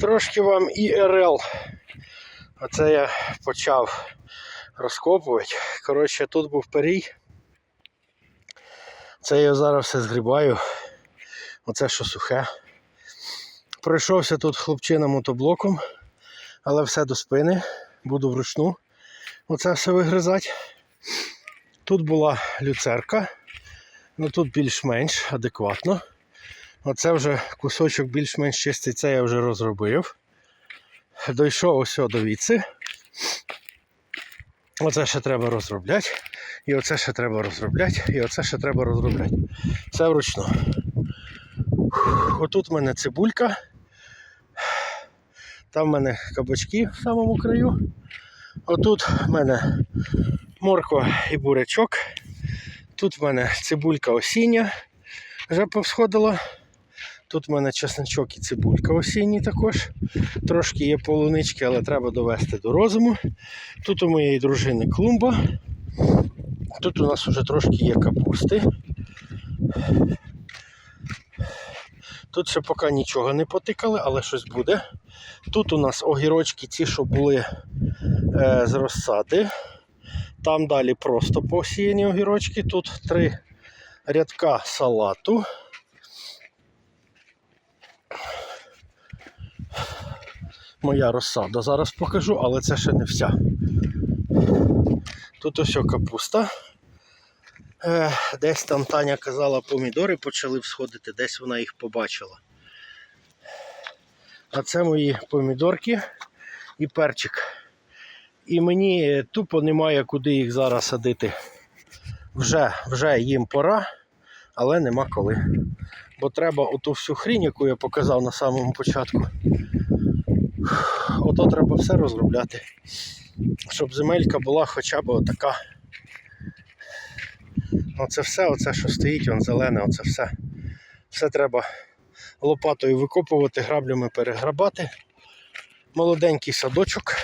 Трошки вам ІРЛ. Оце я почав розкопувати. Коротше, тут був перій. Це я зараз все згрібаю. Оце що сухе. Пройшовся тут хлопчина мотоблоком, але все до спини. Буду вручну оце все вигризати. Тут була люцерка, ну тут більш-менш адекватно. Оце вже кусочок більш-менш чистий, це я вже розробив. Дійшов ось до віці. Оце ще треба розробляти. І оце ще треба розробляти, і оце ще треба розробляти. Це вручну. Отут в мене цибулька. Там в мене кабачки в самому краю. Отут в мене морква і бурячок. Тут в мене цибулька осіння вже повсходила. Тут в мене чесночок і цибулька осінній також. Трошки є полунички, але треба довести до розуму. Тут у моєї дружини клумба. Тут у нас вже трошки є капусти. Тут ще поки нічого не потикали, але щось буде. Тут у нас огірочки, ті, що були е, з розсади. Там далі просто посіяні огірочки. Тут три рядка салату. Моя розсада зараз покажу, але це ще не вся. Тут ось капуста. Е, десь там Таня казала, помідори почали всходити, десь вона їх побачила. А це мої помідорки і перчик. І мені тупо немає куди їх зараз садити. Вже, вже їм пора, але нема коли. Бо треба оту всю хрінь, яку я показав на самому початку. Ото треба все розробляти. Щоб земелька була хоча б отака. Оце все, оце що стоїть, он зелене, оце все. Все треба лопатою викопувати, граблями переграбати. Молоденький садочок.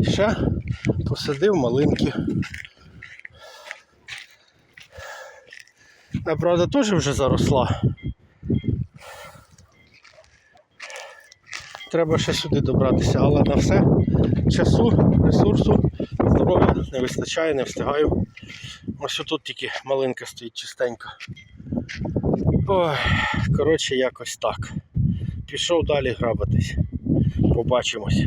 І ще посадив малинки. Вона, правда, теж вже заросла. Треба ще сюди добратися, але на все часу, ресурсу, здоров'я не вистачає, не встигаю. Ось тут тільки малинка стоїть чистенька. Ой, коротше, якось так. Пішов далі грабатись. Побачимось.